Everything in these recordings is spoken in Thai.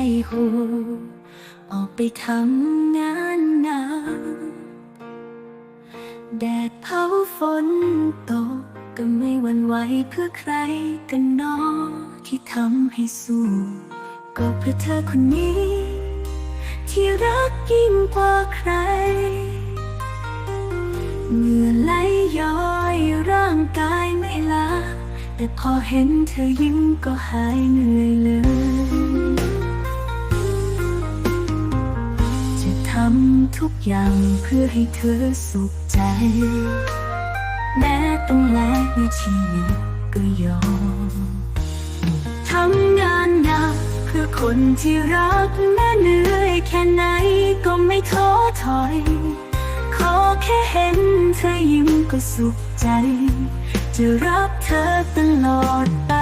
ล้หูออกไปทำงานหนักแดดเผาฝนตกก็ไม่หวั่นไหวเพื่อใครกันนอที่ทำให้สู้ก็เพื่อเธอคนนี้ ที่รักยิ่งกว่าใครเหงื่อไหลย้อยร่างกาย แต่พอเห็นเธอยิ้มก็หายเหนื่อยเลยจะทำทุกอย่างเพื่อให้เธอสุขใจ แม้ต้องแลกด้วยชีวิตก็ยอมทำงานหนักเพื่อคนที่รักแม้เหนื่อยแค่ไหนก็ไม่ท้อถอย ขอแค่เห็นเธอยิ้มก็สุขใจ จะรักเธอตลอดไป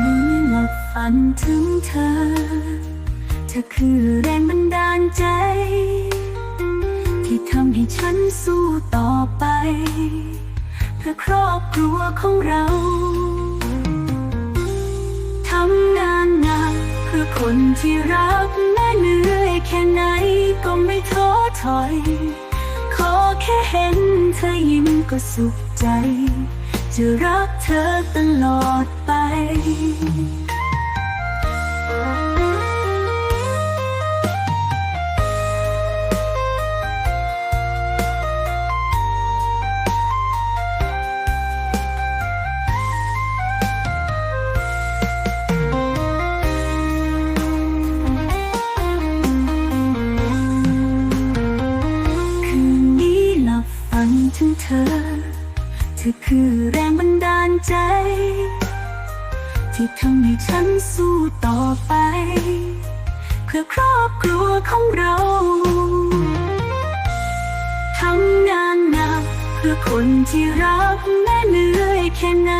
เมื่อหลับฝันถึงเธอ เธอคือแรงบันดาลใจ ที่ทำให้ฉันสู้ต่อไป เพื่อครอบครัวของเรา คนที่รักแม้เหนื่อยแค่ไหนก็ไม่ท้อถอย ขอแค่เห็นเธอยิ้มก็สุขใจ จะรักเธอตลอดไป เธอ เธอคือแรงบันดาลใจ ที่ทำให้ฉันสู้ต่อไป เพื่อครอบครัวของเราทำงานหนักเพื่อคนที่รักแม้เหนื่อยแค่ไหน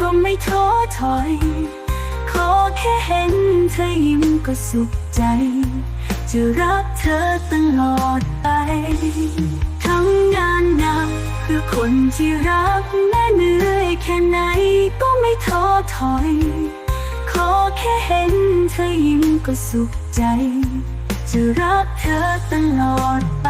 ก็ไม่ท้อถอย ขอแค่เห็นเธอยิ้มก็สุขใจ จะรักเธอตลอดไป คนที่รักแม่เหนื่อยแค่ไหนก็ไม่ท้อถอย ขอแค่เห็นเธอยิ้มก็สุขใจ จะรักเธอตลอดไป